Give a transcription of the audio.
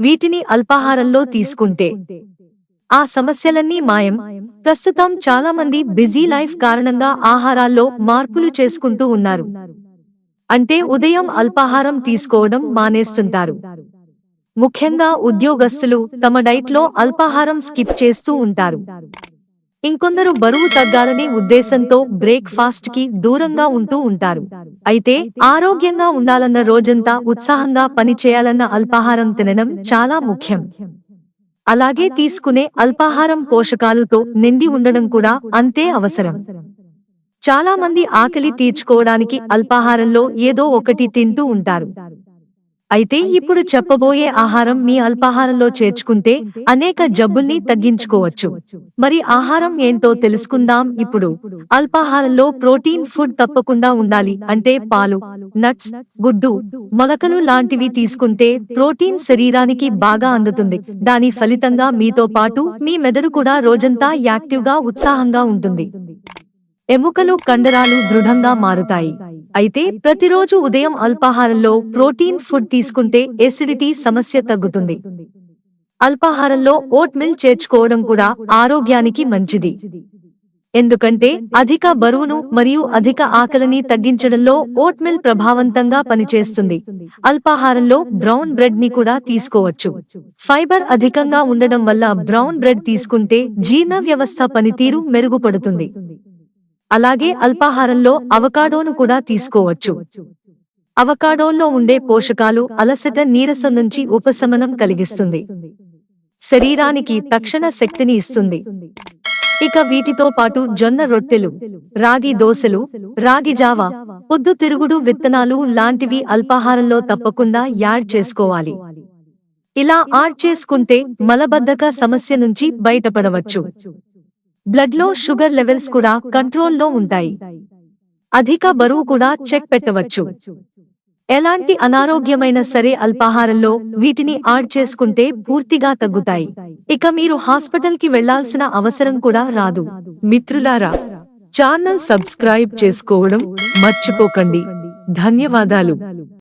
వీటిని అల్పాహారంలో తీసుకుంటే ఆ సమస్యలన్నీ మాయం. ప్రస్తుతం చాలామంది బిజీ లైఫ్ కారణంగా ఆహారాల్లో మార్పులు చేసుకుంటూ ఉన్నారు. అంటే ఉదయం అల్పాహారం తీసుకోవడం మానేస్తుంటారు. ముఖ్యంగా ఉద్యోగస్తులు తమ డైట్లో అల్పాహారం స్కిప్ చేస్తూ ఉంటారు. ఇంకొందరు బరువు తగ్గాలనే ఉద్దేశంతో బ్రేక్ఫాస్ట్కి దూరంగా ఉంటూ ఉంటారు. అయితే ఆరోగ్యంగా ఉండాలన్న రోజంతా ఉత్సాహంగా పనిచేయాలన్న అల్పాహారం తినడం చాలా ముఖ్యం. అలాగే తీసుకునే అల్పాహారం పోషకాలతో నిండి ఉండడం కూడా అంతే అవసరం. చాలా మంది ఆకలి తీర్చుకోవడానికి అల్పాహారంలో ఏదో ఒకటి తింటూ ఉంటారు. అయితే ఇప్పుడు చెప్పబోయే ఆహారం మీ అల్పాహారంలో చేర్చుకుంటే అనేక జబ్బుల్ని తగ్గించుకోవచ్చు. మరి ఆహారం ఏంటో తెలుసుకుందాం ఇప్పుడు. అల్పాహారంలో ప్రోటీన్ ఫుడ్ తప్పకుండా ఉండాలి. అంటే పాలు నట్స్ గుడ్డు మొలకలు లాంటివి తీసుకుంటే ప్రోటీన్ శరీరానికి బాగా అందుతుంది. దాని ఫలితంగా మీతో పాటు మీ మెదడు కూడా రోజంతా యాక్టివ్గా ఉత్సాహంగా ఉంటుంది. ఎముకలు కండరాలు దృఢంగా మారుతాయి. అయితే ప్రతిరోజు ఉదయం అల్పాహారంలో ప్రోటీన్ ఫుడ్ తీసుకుంటే ఎసిడిటీ సమస్య తగ్గుతుంది. అల్పాహారంలో ఓట్ మిల్ చేర్చుకోవడం కూడా ఆరోగ్యానికి మంచిది. ఎందుకంటే అధిక బరువును మరియు అధిక ఆకలిని తగ్గించడంలో ఓట్ మిల్ ప్రభావవంతంగా పనిచేస్తుంది. అల్పాహారంలో బ్రౌన్ బ్రెడ్ని కూడా తీసుకోవచ్చు. ఫైబర్ అధికంగా ఉండడం వల్ల బ్రౌన్ బ్రెడ్ తీసుకుంటే జీర్ణ వ్యవస్థ పనితీరు మెరుగుపడుతుంది. అలాగే అల్పాహారంలో అవకాడోను కూడా తీసుకోవచ్చు. అవకాడోల్లో ఉండే పోషకాలు అలసట నీరసం నుంచి ఉపశమనం కలిగిస్తుంది. శరీరానికి తక్షణ శక్తిని ఇస్తుంది. ఇక వీటితో పాటు జొన్న రొట్టెలు రాగి దోశలు రాగి జావ పొద్దు తిరుగుడు విత్తనాలు లాంటివి అల్పాహారంలో తప్పకుండా యాడ్ చేసుకోవాలి. ఇలా యాడ్ చేసుకుంటే మలబద్ధక సమస్య నుంచి బయటపడవచ్చు. బ్లడ్లో షుగర్ లెవెల్స్ కూడా కంట్రోల్లో ఉంటాయి. అధిక బరువు కూడా చెక్ పెట్టవచ్చు. ఎలాంటి అనారోగ్యమైన సరే అల్పాహారంలో వీటిని ఆడ్ చేసుకుంటే పూర్తిగా తగ్గుతాయి. ఇక మీరు హాస్పిటల్కి వెళ్ళాల్సిన అవసరం కూడా రాదు. మిత్రులారా ఛానల్ సబ్స్క్రైబ్ చేసుకోవడం మర్చిపోకండి. ధన్యవాదాలు.